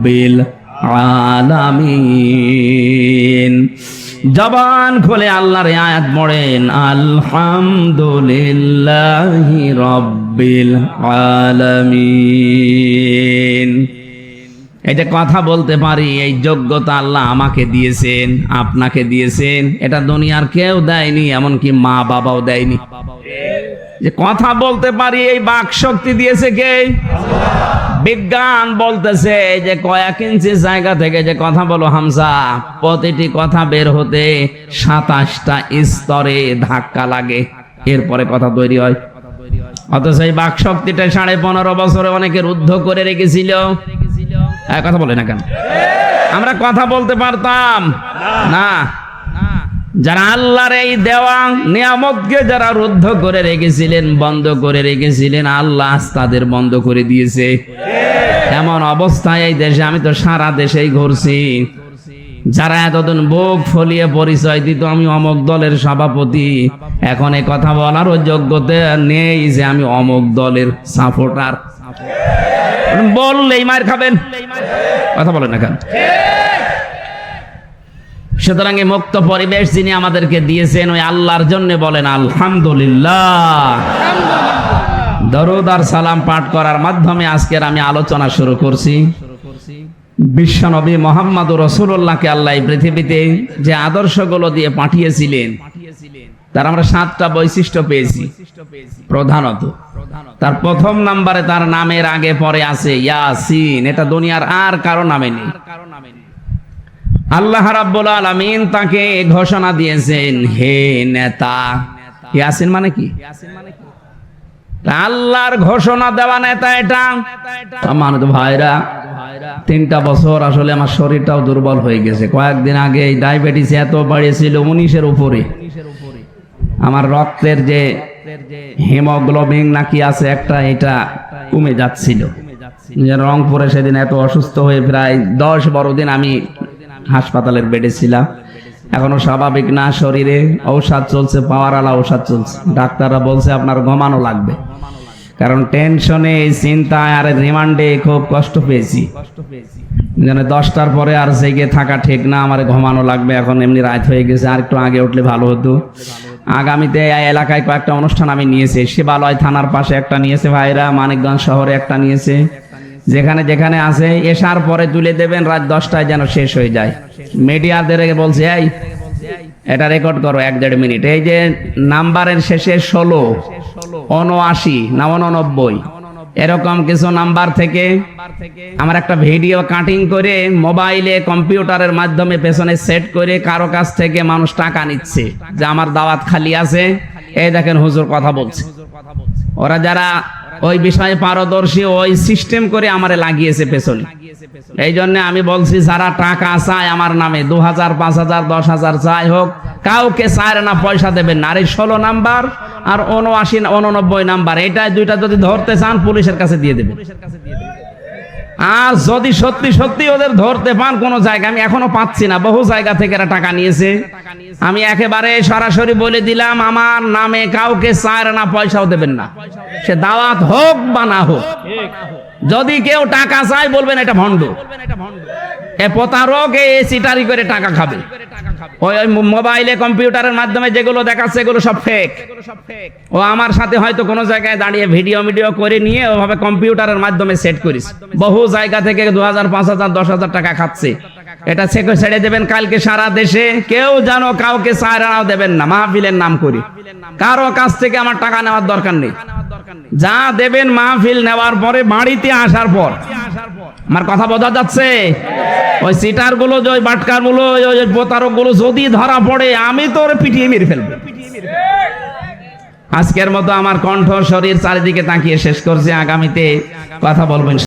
রব্বিল আলামিন। জবান খুলে আল্লাহর আয়াত পড়েন, আলহামদুলিল্লাহি রব্বিল আলামিন। এটা কথা বলতে পারি, এই যোগ্যতা আল্লাহ আমাকে দিয়েছেন, আপনাকে দিয়েছেন। এটা দুনিয়ার কেউ দেয়নি, এমনকি মা বাবাও দেয়নি। যে কথা বলতে পারি, এই বাক শক্তি দিয়েছে কে? বিজ্ঞান বলতেছে যে কয়েক ইঞ্চি জায়গা থেকে যে কথা বলো হামসা প্রতিটি কথা বের হতে সাতাশটা স্তরে ধাক্কা লাগে। এরপরে কথা তৈরি হয়। অথচ এই বাক শক্তিটা সাড়ে পনেরো বছরে অনেকে রুদ্ধ করে রেখেছিল। কথা বলে না কেন? আমরা কথা বলতে পারতাম। না। যারা আল্লাহর এই দেওয়া নিয়ামতকে যারা রুদ্ধ করে রেখেছিলেন, বন্ধ করে রেখেছিলেন, আল্লাহ তাদের বন্ধ করে দিয়েছে। এমন অবস্থায় এই দেশে, আমি তো সারা দেশেই ঘুরছি। যারা এতদিন বুক ফলিয়ে পরিচয় দিত, আমি অমক দলের সভাপতি। এখন এই কথা বলারও যোগ্যতা নেই যে আমি অমক দলের সাপোর্টার বললেই মার খাবেন। কথা বলেন না কেন? সুতরাং এই মুক্ত পরিবেশ যিনি আমাদেরকে দিয়েছেন, ওই আল্লাহর জন্য বলেন, আলহামদুলিল্লাহ। দরুদ আর সালাম পাঠ করার মাধ্যমে আজকের আমি আলোচনা শুরু করছি। বিশ্বনবী মোহাম্মদ রসুল্লাহকে আল্লাহ পৃথিবীতে যে আদর্শগুলো দিয়ে পাঠিয়েছিলেন, তার আমরা সাতটা বৈশিষ্ট্য পেয়েছি। প্রধানত, তার প্রথম নাম্বারে তার নামের আগে পরে আছে ইয়াসিন। এটা দুনিয়ার আর কারও নামে নেই। আল্লাহ রাব্বুল আলামিন তাকে ঘোষণা দিয়েছেন, হে নেতা। ইয়াসিন মানে কি? তা আল্লাহর ঘোষণা দেওয়া নেতা এটা। আমার ভাইরা, তিনটা বছর আসলে আমার শরীরটাও দুর্বল হয়ে গেছে। কয়েকদিন আগে এই ডায়াবেটিস এত বাড়িয়েছিল উনিশের উপরে। আমার রক্তের যে হিমোগ্লোবিন নাকি আছে একটা, এটা কমে যাচ্ছিল। রংপুরে সেদিন এত অসুস্থ হয়ে প্রায় দশ বারো দিন আমি হাসপাতালের বেডে ছিলাম। এখনও স্বাভাবিক না শরীরে ঔষধ চলছে, পাওয়ার আলা ঔষধ চলছে। ডাক্তাররা বলছে আপনার ঘুমানো লাগবে। কারণ টেনশনে, চিন্তায় আর রিমান্ডে খুব কষ্ট পেয়েছি। যেন দশটার পরে আর জেগে থাকা ঠিক না, আমার ঘুমানো লাগবে, এখন এমনি রাত হয়ে গেছে, আর একটু আগে উঠলে ভালো হতো। আগামীতে এই এলাকায় কয়েকটা অনুষ্ঠান আমি নিয়েছি, শিবালয় থানার পাশে একটা নিয়েছে ভাইরা, মানিকগঞ্জ শহরে একটা নিয়েছে। যেখানে যেখানে আছে, এসার পরে তুলে দেবেন, রাত দশটায় যেন শেষ হয়ে যায়। মিডিয়াদের বলছে, এই, এটা রেকর্ড করো, এক দেড় মিনিট। এই যে নাম্বারের শেষে ষোলো, উনআশি, না উননব্বই, এরকম কিছু নাম্বার থেকে আমার একটা ভিডিও কাটিং করে মোবাইলে, কম্পিউটারের মাধ্যমে পেছনে সেট করে কারও কাছ থেকে মানুষ টাকা নিচ্ছে যে আমার দাওয়াত খালি আছে। এই দেখেন হুজুর কথা বলছে। ওরা যারা ওই বিষয়ে পারদর্শী ওই সিস্টেম করে আমারে লাগিয়েছে পেছনে। এই জন্য আমি বলছি, যারা টাকা চায় আমার নামে দু হাজার পাঁচ হাজার দশ হাজার চাই হোক, কাউকে চায় না, পয়সা দেবেন না। আর এই ষোলো নাম্বার আর উনআশি উননব্বই নাম্বার এটা দুইটা যদি ধরতে চান, পুলিশের কাছে দিয়ে দেবেন। আর যদি সত্যি সত্যি ওদের ধরতে পান, কোনো জায়গা আমি এখনও পাচ্ছি না। বহু জায়গা থেকে এরা টাকা নিয়েছে। আমি একেবারে সরাসরি বলে দিলাম, আমার নামে কাউকে চায় না পয়সাও দেবেন না। সে দাওয়াত হোক বা না হোক, যদি কেউ টাকা চায় বলবেন এটা ভণ্ড। এ প্রতারক, এ সিটারি করে টাকা খাবে। ওই মোবাইলে, কম্পিউটারের মাধ্যমে যেগুলো দেখাচ্ছে, এগুলো সব ফেক ও আমার সাথে হয়তো কোনো জায়গায় দাঁড়িয়ে ভিডিও মিডিও করে নিয়ে ওভাবে কম্পিউটারের মাধ্যমে সেট করিস। বহু জায়গা থেকে দু হাজার, পাঁচ হাজার, দশ হাজার টাকা খাচ্ছে। এটা ছেকে ছেড়ে দেবেন কালকে সারা দেশে। কেউ জানো কাউকে সায়রানাও দেবেন না, মাহফিলের নাম করি। কারও কাছ থেকে আমার টাকা নেওয়ার দরকার নেই। যা দেবেন মাহফিল নেওয়ার পরে, বাড়িতে আসার পর। আমার কথা বোঝা যাচ্ছে? ওই সিটারগুলো ওই বাটকারগুলো ওই প্রতারকগুলো যদি ধরা পড়ে, আমি তো ওরে পিটিয়ে মেরে ফেলব। আজকের মতো আমার কণ্ঠ শরীর চারিদিকে তাকিয়ে শেষ করছে। আগামীতে কথা বলবেন